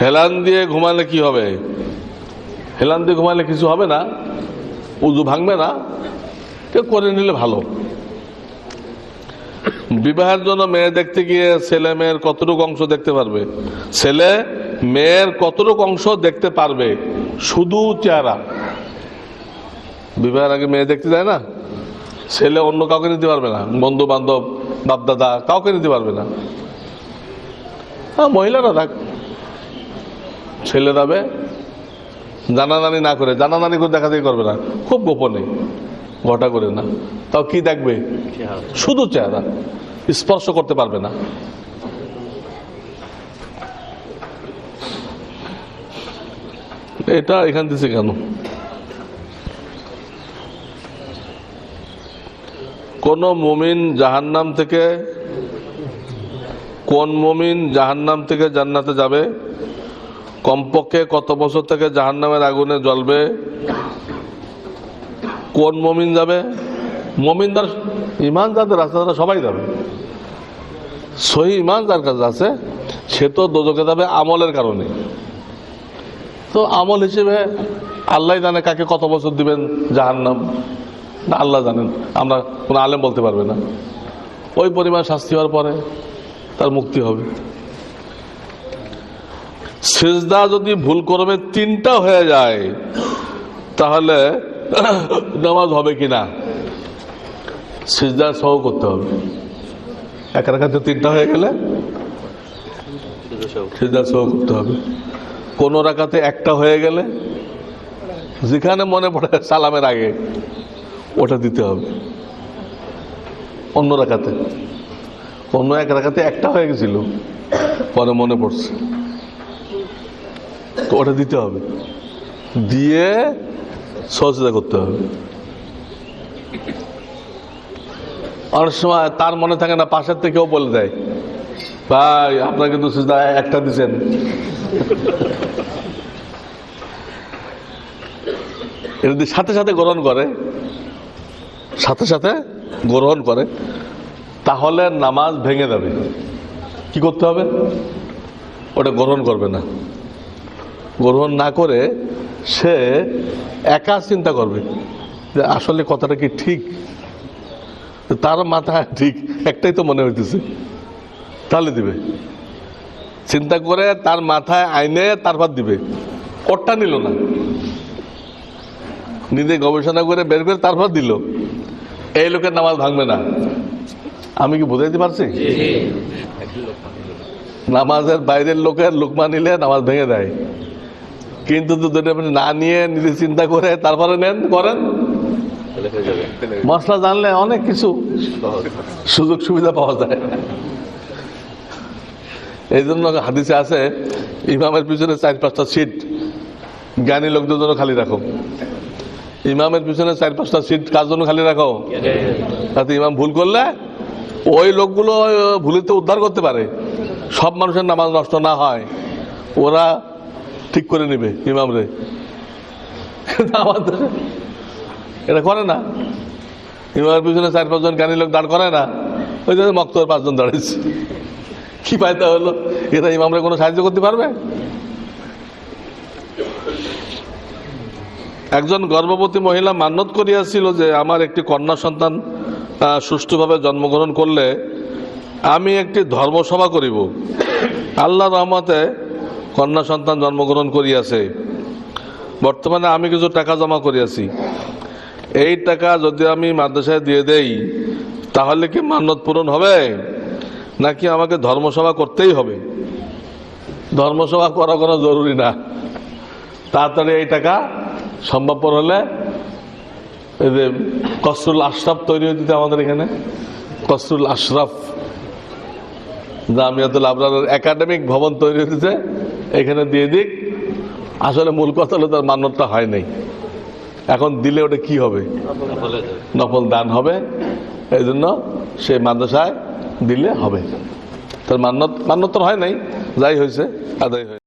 হেলান দিয়ে ঘুমালে কি হবে? হেলান দিয়ে ঘুমালে কিছু হবে না? উজু ভাঙবে না? কেউ করে নিলে ভালো। বিবাহের জন্য মেয়ে দেখতে গিয়ে ছেলে মেয়ের কতটুকু অংশ দেখতে পারবে? ছেলে মেয়ের কতটুকু অংশ দেখতে পারবে? শুধু চেহারা। বিবাহের আগে মেয়ে দেখতে যায় না? ছেলে অন্য কাউকে নিতে পারবে না। বন্ধু বান্ধব বাপদাদা, কাউকে নিতে পারবে না। হ্যাঁ মহিলারা থাক ছেলে যাবে, জানাজানি না করে, জানাজানি করে দেখা করবে না। খুব গোপনে, ঘটা করে না। তাও কি দেখবে? শুধু চেহারা, স্পর্শ করতে পারবে না। এটা এখান দিছে কেন? কোন মুমিন জাহান্নাম থেকে, কোন মুমিন জাহান্নাম থেকে জান্নাতে যাবে? কমপক্ষে কত বছর থেকে জাহান্নামের আগুনে জ্বলবে? কোন মমিন যাবে? মমিনদার ইমান যাদের আছে, তারা সবাই যাবে। সহি ইমান যার কাছে আছে, সে তো দোজকে যাবে আমলের কারণে। তো আমল হিসেবে আল্লাহ জানে কাকে কত বছর দিবেন জাহান্নাম। না, আল্লাহ জানেন। আমরা কোনো আলেম বলতে পারবে না। ওই পরিমাণ শাস্তি হওয়ার পরে তার মুক্তি হবে। সেজদা যদি ভুল করবে, তিনটা হয়ে যায়, তাহলে নামাজ হবে কিনা? সিজদা সহ করতে হবে। এক রাখাতে তিনটা হয়ে গেলে সিজদা সহ করতে হবে। কোন রাখাতে একটা হয়ে গেলে যেখানে মনে পড়ে সালামের আগে, ওটা দিতে হবে। অন্য রাখাতে অন্য এক রাখাতে একটা হয়ে গেছিল, পরে মনে পড়ছে। ওটা দিতে হবে। দিয়ে সহযোগিতা করতে হবে। অনেক সময় তার মনে থাকে না, পাশের থেকেও বলে দেয়, ভাই, আপনার কিন্তু একটা দিচ্ছেন এটা যদি সাথে সাথে গ্রহণ করে, সাথে সাথে গ্রহণ করে, তাহলে নামাজ ভেঙে যাবে। কি করতে হবে? ওটা গ্রহণ করবে না। গ্রহণ না করে সে একা চিন্তা করবে যে আসলে কথাটা কি ঠিক? তার মাথা ঠিক একটাই তো মনে হইতেছে। তাহলে দিবে। চিন্তা করে তার মাথায় আইনে তারপর দিবে। ওরটা নিল না। নিজে গবেষণা করে বের করে তারপর দিল। এই লোকের নামাজ ভাঙবে না। আমি কি বুঝাইতে পারছি? নামাজের বাইরের লোকের লোকমা নিলে নামাজ ভেঙে দেয়। কিন্তু আপনি না নিয়ে নিজে চিন্তা করে তারপরে নেন করেন। মশলা জানলে অনেক কিছু সুযোগ সুবিধা পাওয়া যায়। এই জন্য হাদিসে আছে ইমামের পিছনে চার পাঁচটা সিট জ্ঞানী লোকদের জন্য খালি রাখো। ইমামের পিছনে চার পাঁচটা সিট কার জন্য খালি রাখো? তাতে ইমাম ভুল করলে ওই লোকগুলো ভুলিতে উদ্ধার করতে পারে। সব মানুষের নামাজ নষ্ট না হয়। ওরা ঠিক করে নেবে, ইমাম রে। আমাদের এটা করে না। ইমামের পিছনে চার পাঁচজন জ্ঞানী লোক দাঁড় করে না। ওই জন্য মক্তর পাঁচজন দাঁড়িয়েছে। কি পাইতে হলো? এটা ইমামরে কোনো সাহায্য করতে পারবে? একজন গর্ভবতী মহিলা মান্যত করিয়াছিল যে, আমার একটি কন্যা সন্তান সুষ্ঠুভাবে জন্মগ্রহণ করলে আমি একটি ধর্মসভা করিব। আল্লাহ রহমতে কন্যা সন্তান জন্মগ্রহণ করিয়াছে। বর্তমানে আমি কিছু টাকা জমা করিয়াছি। এই টাকা যদি আমি মাদ্রাসায় দিয়ে দেই, তাহলে কি মান্যত পূরণ হবে? নাকি আমাকে ধর্মসভা করতেই হবে? ধর্মসভা করা কোনো জরুরি না। তাড়াতাড়ি এই টাকা সম্ভবপর হলে এই যে কসরুল আশরাফ তৈরি হয়ে আমাদের এখানে। কসরুল আশরাফ জামিয়াতুল আবরারের একাডেমিক ভবন তৈরি হতেছে এখানে দিয়ে দিক। আসলে মূল কথা হলো তার মান্যতটা হয় নাই। এখন দিলে ওটা কি হবে? নকল দান হবে। এই জন্য সে মাদ্রাসায় দিলে হবে। তার মান্যত মান্যত হয় নাই, যাই হয়েছে, আদায় হয়েছে।